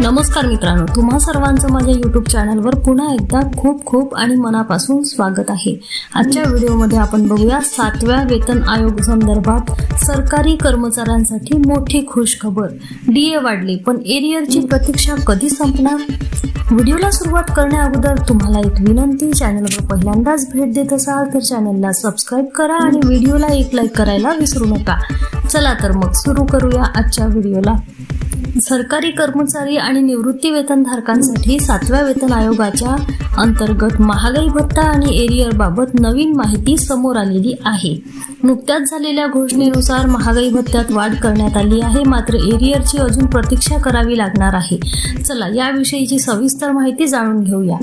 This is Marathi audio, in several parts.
नमस्कार मित्रांनो तुम्हा सर्वांचं माझ्या यूट्यूब चॅनलवर पुन्हा एकदा खूप खूप आणि मनापासून स्वागत आहे. आजच्या व्हिडिओमध्ये आपण बघूया सातव्या वेतन आयोग संदर्भात सरकारी कर्मचाऱ्यांसाठी मोठी खुश खबर ए वाढली पण एरियरची प्रतीक्षा कधी संपणार? व्हिडिओला सुरुवात करण्या अगोदर तुम्हाला एक विनंती चॅनलवर पहिल्यांदाच भेट देत असाल तर चॅनलला सबस्क्राईब करा आणि व्हिडिओला एक लाईक करायला विसरू नका. चला तर मग सुरू करूया आजच्या व्हिडिओला. सरकारी कर्मचारी आणि निवृत्ती वेतनधारकांसाठी सातव्या वेतन आयोगाच्या अंतर्गत महागाई भत्ता आणि एरियर बाबत नवीन माहिती समोर आलेली आहे. नुकत्याच झालेल्या घोषणेनुसार महागाई भत्त्यात वाढ करण्यात आली आहे. मात्र एरियरची अजून प्रतीक्षा करावी लागणार आहे. चला याविषयीची सविस्तर माहिती जाणून घेऊया.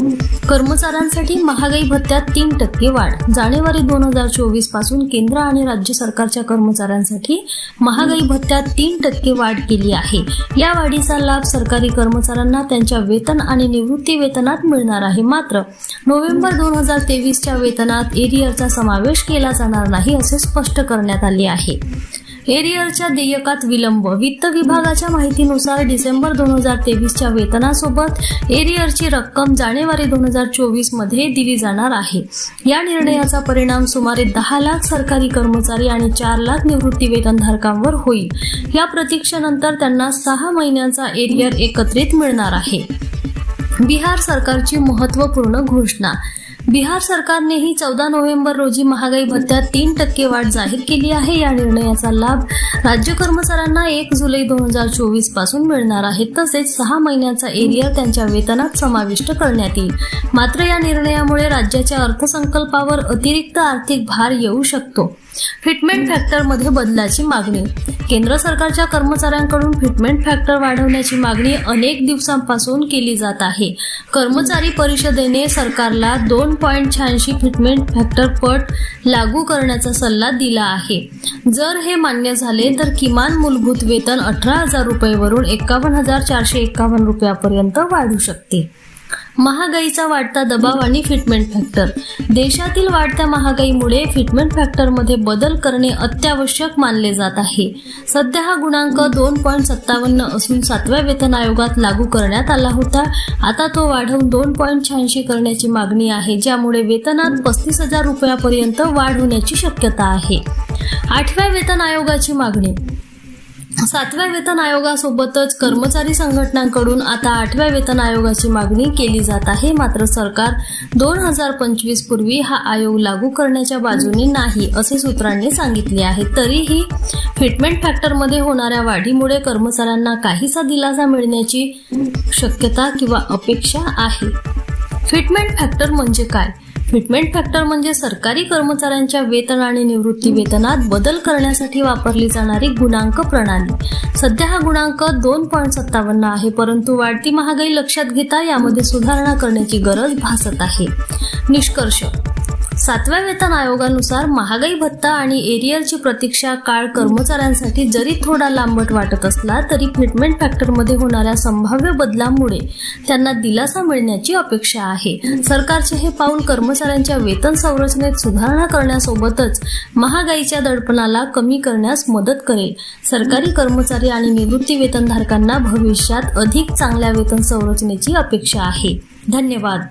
कर्मचाऱ्यांसाठी महागाई भत्त्यात तीन टक्के वाढ. जानेवारी दोन हजार चोवीसपासून केंद्र आणि राज्य सरकारच्या कर्मचाऱ्यांसाठी महागाई भत्त्यात तीन टक्के वाढ केली आहे. या वाढीचा लाभ सरकारी कर्मचाऱ्यांना त्यांच्या वेतन आणि निवृत्ती वेतनात मिळणार आहे. मात्र नोव्हेंबर दोन हजार तेवीसच्या वेतनात एरियरचा समावेश केला जाणार नाही असे स्पष्ट करण्यात आले आहे. एरियरच्या देयकात विलंब. वित्त विभागाच्या माहितीनुसार डिसेंबर दोन हजार तेवीसच्या वेतनासोबत एरियरची रक्कम जानेवारी दोन हजार चोवीसमध्ये दिली जाणार आहे. या निर्णयाचा परिणाम सुमारे दहा लाख सरकारी कर्मचारी आणि चार लाख निवृत्ती वेतनधारकांवर होईल. या प्रतीक्षेनंतर त्यांना सहा महिन्यांचा एरियर एकत्रित मिळणार आहे. बिहार सरकारची महत्त्वपूर्ण घोषणा. बिहार सरकारनेही चौदा नोव्हेंबर रोजी महागाई भत्त्यात तीन टक्के वाढ जाहीर केली आहे. या निर्णयाचा लाभ राज्य कर्मचाऱ्यांना एक जुलै दोन हजार चोवीसपासून मिळणार आहे. तसेच सहा महिन्याचा एरियर त्यांच्या वेतनात समाविष्ट करण्यात येईल. मात्र या निर्णयामुळे राज्याच्या अर्थसंकल्पावर अतिरिक्त आर्थिक भार येऊ शकतो. फिटमेंट फॅक्टरमध्ये बदलाची मागणी. केंद्र सरकारच्या कर्मचाऱ्यांकडून फिटमेंट फॅक्टर वाढवण्याची मागणी अनेक दिवसांपासून केली जात आहे. कर्मचारी परिषदेने सरकारला दोन पॉईंट शहाऐंशी फिटमेंट फॅक्टर पट लागू करण्याचा सल्ला दिला आहे. जर हे मान्य झाले तर किमान मूलभूत वेतन अठरा हजार रुपयेवरून एकावन्न हजार चारशे एकावन्न रुपयापर्यंत वाढू शकते. महागाईचा वाढता दबाव आणि फिटमेंट फॅक्टर देशातील वाढत्या महागाईमुळे फिटमेंट फॅक्टरमध्ये बदल करणे अत्यावश्यक मानले जात आहे. सध्या हा गुणांक दोन पॉईंट सत्तावन्न असून सातव्या वेतन आयोगात लागू करण्यात आला होता. आता तो वाढवून दोन पॉईंट शहाऐंशी करण्याची मागणी आहे ज्यामुळे वेतनात पस्तीस हजार रुपयापर्यंत वाढ होण्याची शक्यता आहे. आठव्या वेतन आयोगाची मागणी. सातव्या वेतन आयोगासोबतच कर्मचारी संघटनांकडून आता आठव्या वेतन आयोगाची मागणी केली जात आहे. मात्र सरकार दोन हजार पंचवीस पूर्वी हा आयोग लागू करण्याच्या बाजूने नाही असे सूत्रांनी सांगितले आहे. तरीही फिटमेंट फॅक्टरमध्ये होणाऱ्या वाढीमुळे कर्मचाऱ्यांना काहीसा दिलासा मिळण्याची शक्यता किंवा अपेक्षा आहे. फिटमेंट फॅक्टर म्हणजे काय? फिटमेंट फॅक्टर म्हणजे सरकारी कर्मचाऱ्यांच्या वेतन आणि निवृत्ती वेतनात बदल करण्यासाठी वापरली जाणारी गुणांक प्रणाली. सध्या हा गुणांक दोन पॉईंट सत्तावन्न आहे परंतु वाढती महागाई लक्षात घेता यामध्ये सुधारणा करण्याची गरज भासत आहे. निष्कर्ष. सातव्या वेतन आयोगानुसार महागाई भत्ता आणि एरियरची प्रतीक्षा काळ कर्मचाऱ्यांसाठी जरी थोडा लांबट वाटत असला तरी फिटमेंट फॅक्टरमध्ये होणाऱ्या संभाव्य बदलामुळे त्यांना दिलासा मिळण्याची अपेक्षा आहे. सरकारचे हे पाऊल कर्मचाऱ्यांच्या वेतन संरचनेत सुधारणा करण्यासोबतच महागाईच्या दडपणाला कमी करण्यास मदत करेल. सरकारी कर्मचारी आणि निवृत्ती वेतनधारकांना भविष्यात अधिक चांगल्या वेतन संरचनेची अपेक्षा आहे. धन्यवाद.